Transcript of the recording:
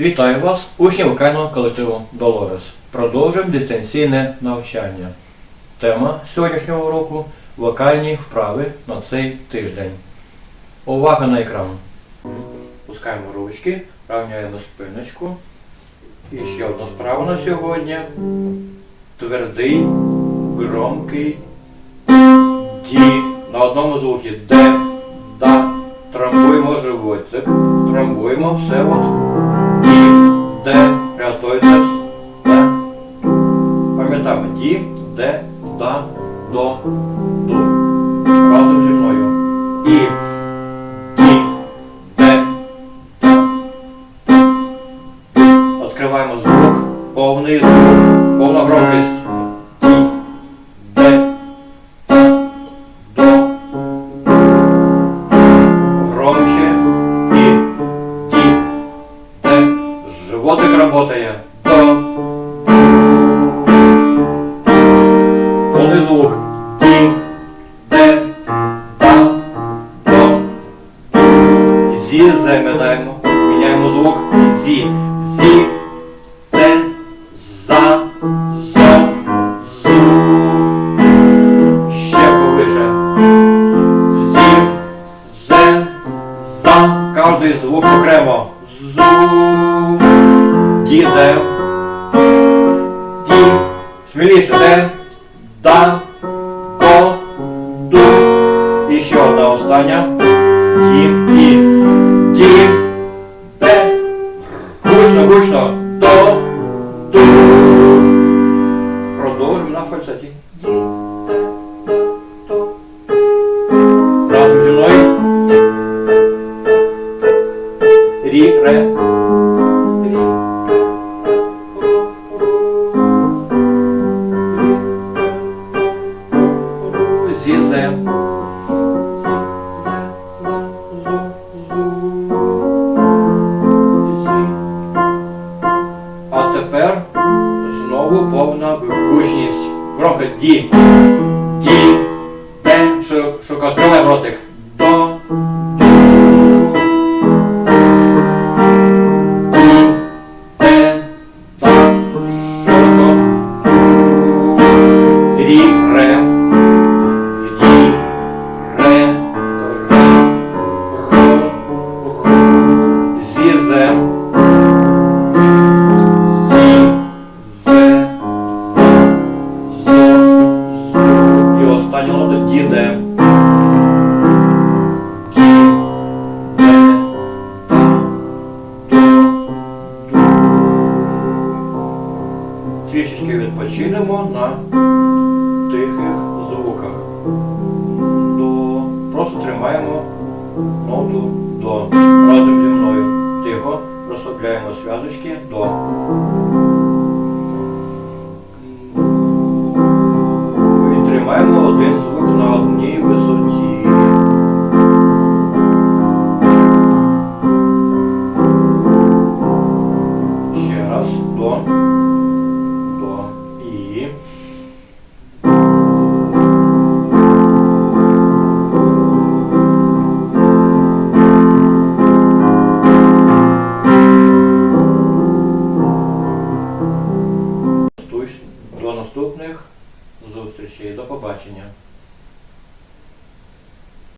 Вітаю вас, учні вокального колективу Долорес. Продовжуємо дистанційне навчання. Тема сьогоднішнього уроку вокальні вправи на цей тиждень. Увага на екран. Пускаємо ручки, рівняємо спиночку. І ще одна справа на сьогодні. Твердий, громкий ді на одному звукі де, да. Трамбуємо животик. Трамбуємо все от де, приготуйтесь, де. Пам'ятаємо ді, де, да, до, ду. Разом зі мною. І ді, де, да. Відкриваємо звук, повний звук, повна громкість. Зі, минаємо. Міняємо звук. Зі, зі, зе, за, зо, зу. Ще повише. Зі, зе, за. Кожний звук окремо. Зу. Діде. Ді. Сміліше. Де. Да. До. Ду. І ще одна остання. две, три, три. А тепер знову повна вибучність. Крока Ді. Де. Трішечки відпочинемо на тихих звуках. До. Просто тримаємо ноту до. Разом зі мною. Тихо. Розслабляємо зв'язочки до. І тримаємо один звук на одній висоті. Ще раз до. До. І. До наступних зустрічей. До побачення.